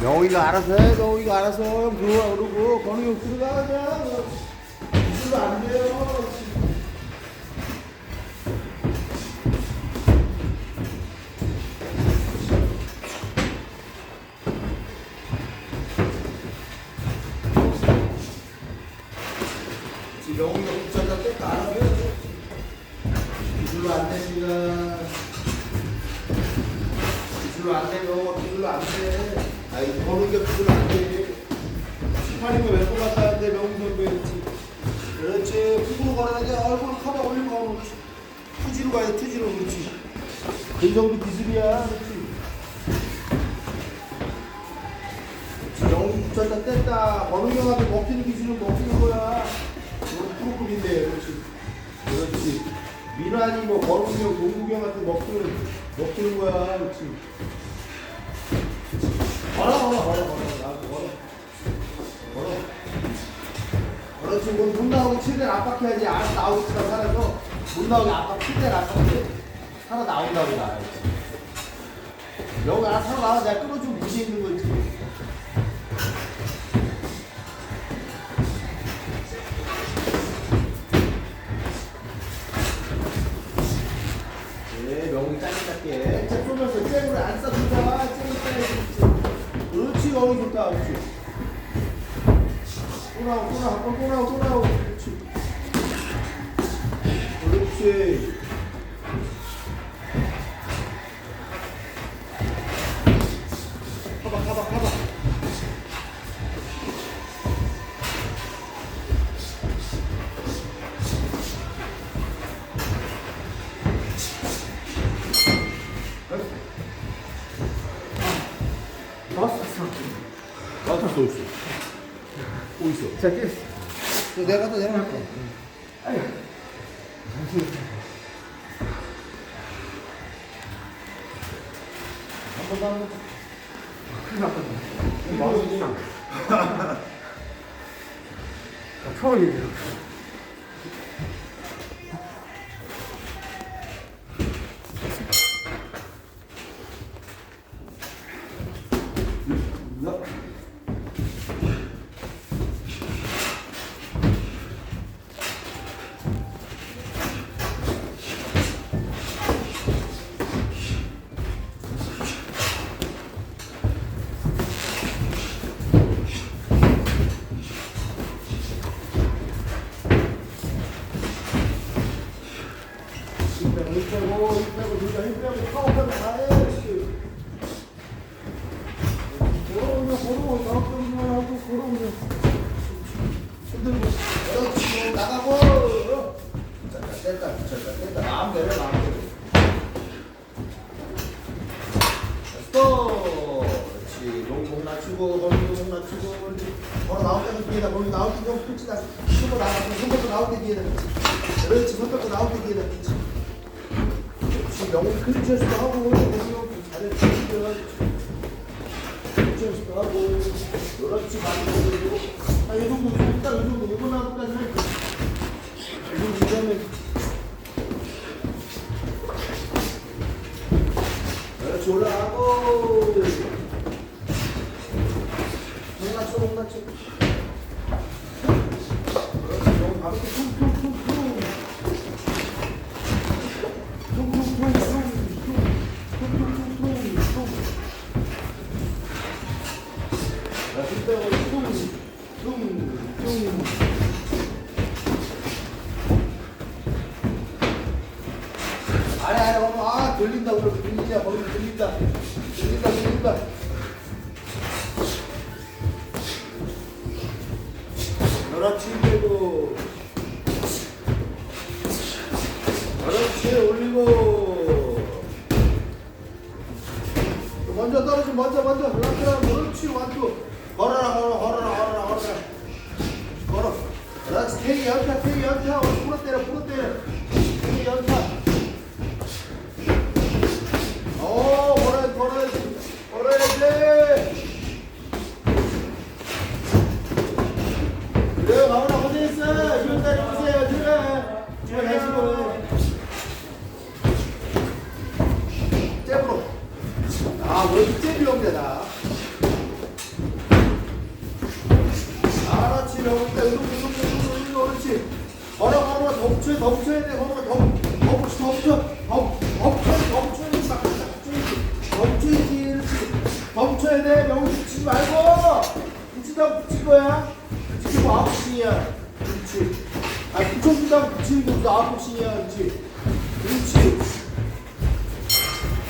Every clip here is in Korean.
명호이가 알아서 해, 명호이가 알아서 형 들어와 그러고 건우 형 들어가 그냥 이걸로 안 돼요. 안 돼요. 이걸로 안 돼. 아이 번호가 그걸로 안 돼. 18이면 몇번 갔다 왔는데 명훈 선배였지. 그렇지. 훅으로 걸어야지. 얼굴 커버 올리고 가면 그렇지. 투지로 가야 돼. 투지로 그렇지. 그 정도 기술이야. 그렇지. 명훈 붙였다 뗐다. 번호 형한테 먹히는 기술은 먹히는 거야. 프로급인데. 그렇지. 그렇지. 민환이 뭐 번호 형, 농구 형한테 먹히는 먹히는 거야. 그렇지. 걸어 걸어 걸어 걸어 나한테 걸어 걸어 그렇지 뭐못 나오게 최대한 압박해야지. 알아서 나오겠지만 살아서 못 나오게 압박 최대한 압박해. 살아 나온다고 나. 여기 알아서 살아 나와. 내가 끌어주면 문제 있는 거지 또 나오고 또 나오고 또 나오고 또 나오고 그렇지. 그렇지. 가봐 가봐 가봐. 나왔어. 나 또 있어 자, 뛰어. 또 내가 또 내가 할게 한번 더 한 번 큰일 났거든. 마우스랑. 처음이에요. 낮추고 거기도 목 낮추고 걸어 나올 때는 뒤에다 거기 나올 때좀 붙이다 숨어 나가고 손톱도 나올 때 뒤에다. 그렇지 그렇지 손톱도 나올 때 뒤에다. 그렇지. 그렇지 명훈 클리처스도 하고 공룡 잘해 클리처스도 하고 그렇지 많이 그리고 아이 정도 딱이 정도 이거 나오까지 할게 이 정도 이러면 그렇지. 올라가고 가볍게 퉁퉁퉁퉁 아니 아니 어머 아 들린다. 그러면 들리냐 거기 들린다. 들린다 빼고 그렇지 올리고 먼저 떨어지 먼저 먼저 그렇지 그렇지 완투 걸어라 걸어 걸어라 걸어라 걸어라. 걸어. 그렇지 테이 연타 테이 연타. 풀어 때려 풀어 때려. 테이 연타. 오 걸어야지 걸어야지 걸어야지 아, 원제 명대다. 알았지, 명대. 이거 무슨 무슨 이거 그렇지. 걸어 걸어 덮쳐 덮쳐야 돼. 걸어 덮 덮쳐 덮쳐 덮 덮쳐 덮쳐야지 막 덮쳐야지 덮쳐야지 그렇지. 덮쳐야 돼. 명 붙이지 말고 붙이다 붙일 거야. 붙이고 아홉시야. 그렇지. 아 붙여주다 붙이는 게 무슨 아홉시야. 그렇지. 그렇지.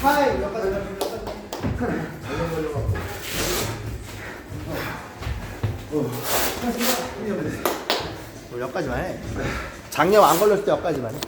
하이. 여기까지. 어. 어. 장염 안 걸렸을 때 여기까지만 해.